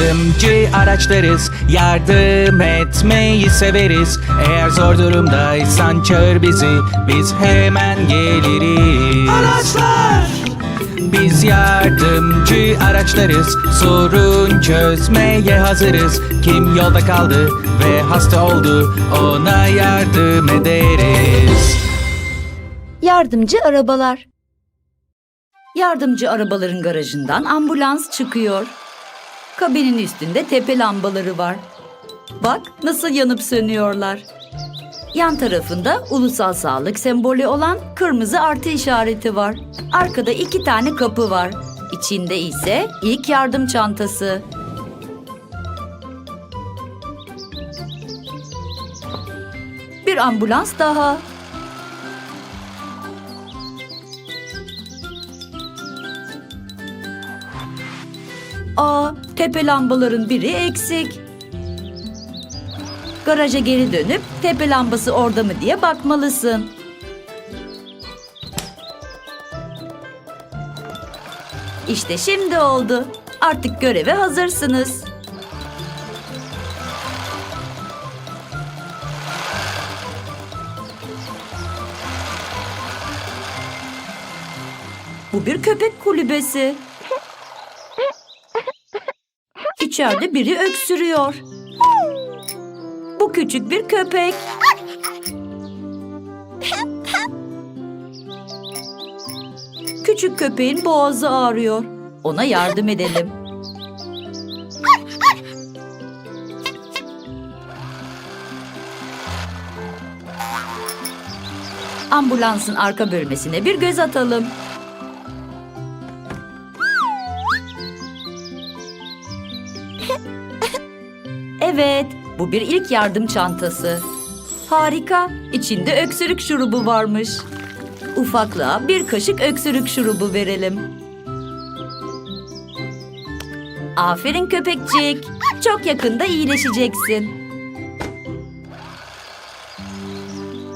Yardımcı araçlarız, yardım etmeyi severiz. Eğer zor durumdaysan çağır bizi, biz hemen geliriz. Araçlar! Biz yardımcı araçlarız, sorun çözmeye hazırız. Kim yolda kaldı ve hasta oldu, ona yardım ederiz. Yardımcı arabalar. Yardımcı arabaların garajından ambulans çıkıyor. Kabinin üstünde tepe lambaları var. Bak nasıl yanıp sönüyorlar. Yan tarafında ulusal sağlık sembolü olan kırmızı artı işareti var. Arkada iki tane kapı var. İçinde ise ilk yardım çantası. Bir ambulans daha. Aa, tepe lambaların biri eksik. Garaja geri dönüp tepe lambası orada mı diye bakmalısın. İşte şimdi oldu. Artık göreve hazırsınız. Bu bir köpek kulübesi. İçeride biri öksürüyor. Bu küçük bir köpek. Küçük köpeğin boğazı ağrıyor. Ona yardım edelim. Ambulansın arka bölmesine bir göz atalım. Evet, bu bir ilk yardım çantası. Harika, içinde öksürük şurubu varmış. Ufaklığa bir kaşık öksürük şurubu verelim. Aferin köpekcik. Çok yakında iyileşeceksin.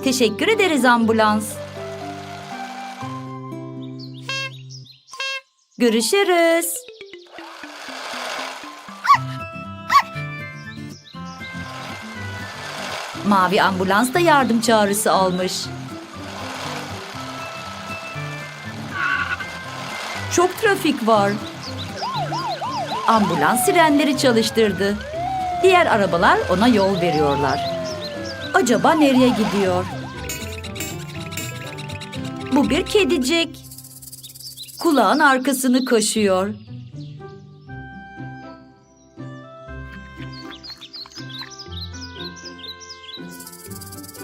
Teşekkür ederiz ambulans. Görüşürüz. Mavi ambulans da yardım çağrısı almış. Çok trafik var. Ambulans sirenleri çalıştırdı. Diğer arabalar ona yol veriyorlar. Acaba nereye gidiyor? Bu bir kedicik. Kulağın arkasını kaşıyor.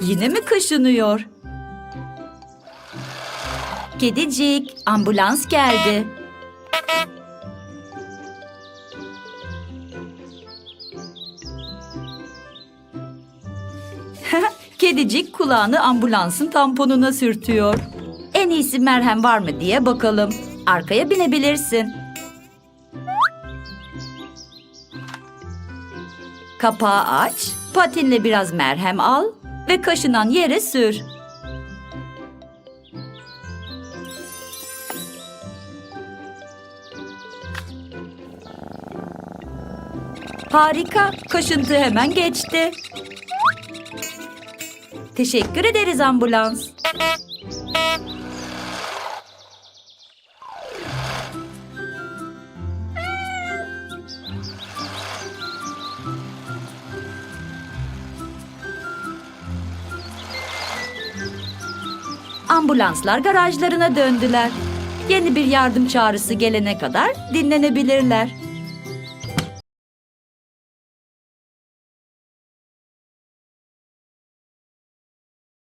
Yine mi kaşınıyor? Kedicik, ambulans geldi. Kedicik kulağını ambulansın tamponuna sürtüyor. En iyisi merhem var mı diye bakalım. Arkaya binebilirsin. Kapağı aç, patinle biraz merhem al ve kaşınan yere sür. Harika, kaşıntı hemen geçti. Teşekkür ederiz ambulans. Ambulanslar garajlarına döndüler. Yeni bir yardım çağrısı gelene kadar dinlenebilirler.